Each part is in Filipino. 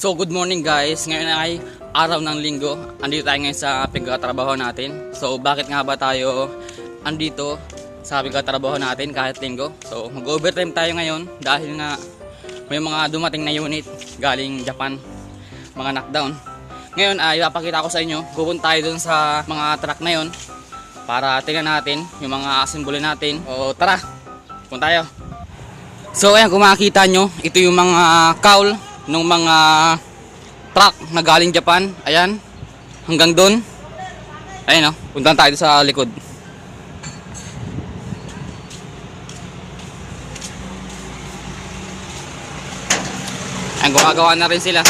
So good morning guys, ngayon ay araw ng linggo. Andito tayo ngayon sa pagkatrabaho natin. So bakit nga ba tayo andito sa pagkatrabaho natin kahit linggo? So mag-overtime tayo ngayon dahil nga may mga dumating na unit galing Japan. Mga knockdown. Ngayon ay ipapakita ko sa inyo, pupunta tayo dun sa mga truck na yon Para tingnan natin yung mga assembly natin. O tara, punta tayo. So ayan kung makikita nyo, ito yung mga cowl ng mga truck na galing Japan. Ayan, hanggang doon. Ayan o, punta tayo sa likod. Ayan, gumagawa na rin sila.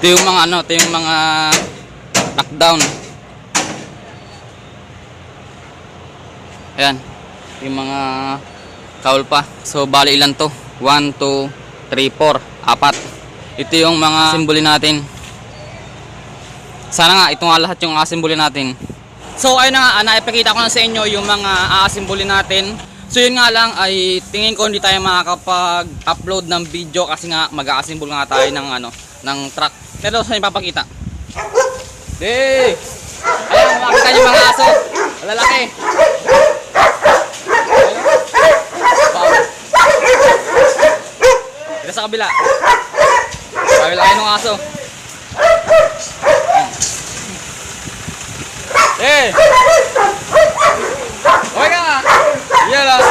Ito yung mga ano, ito yung mga knockdown. Ayan, yung mga Kaul pa. So, bali ilan to? 1, 2, 3, 4, apat. Ito yung mga simboli natin. Sana nga, ito nga lahat yung asimboli natin. So, ayun nga, ah, naipakita ko na sa inyo yung mga aasimboli natin. So, yun nga lang, ay tingin ko hindi tayo makakapag-upload ng video kasi nga mag-aasimbol nga tayo ng, ano, ng truck. Pero sa ipapakita. Hey! Ayan, makita niyo mga aso. Lalaki. Wow. Dito sa kabila. Sa kabila kayo ng aso. Eh! Okay ka nga! Yan lang.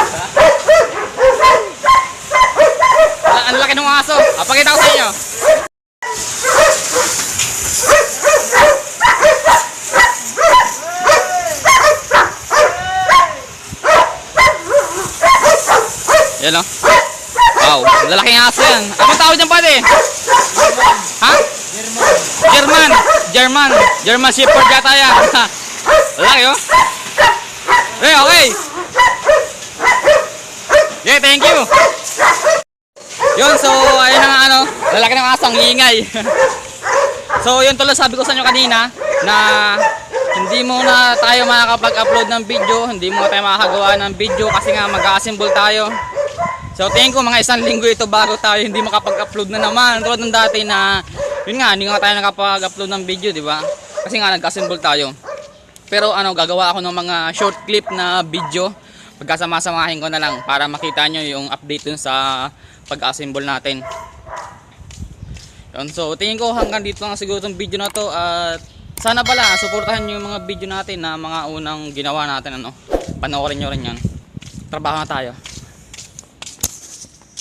Ang laki ng aso. Ah, ko sa inyo. Yan o. Wow, lalaking aso yan. Anong tawag dyan pwede? Ha? German. German. German Shepherd yata yan. Lalaki oh. Eh, okay. Yeah, thank you. Yun, so, ayun na nga ano, lalaki ng aso, ang ingay. so, yun tuloy sabi ko sa inyo kanina, na hindi mo na tayo makakapag-upload ng video, hindi mo tayo makakagawa ng video kasi nga mag-assemble tayo. So tingin ko mga isang linggo ito bago tayo hindi makapag-upload na naman. Tulad ng dati na, yun nga, hindi nga tayo nakapag-upload ng video, di ba? Kasi nga nag-assemble tayo. Pero ano, gagawa ako ng mga short clip na video. Pagkasama-samahin ko na lang para makita nyo yung update dun sa pag-assemble natin. Yun, so tingin ko hanggang dito lang siguro itong video na to at sana pala suportahan nyo yung mga video natin na mga unang ginawa natin ano. Panoorin nyo rin yan. Trabaho na tayo.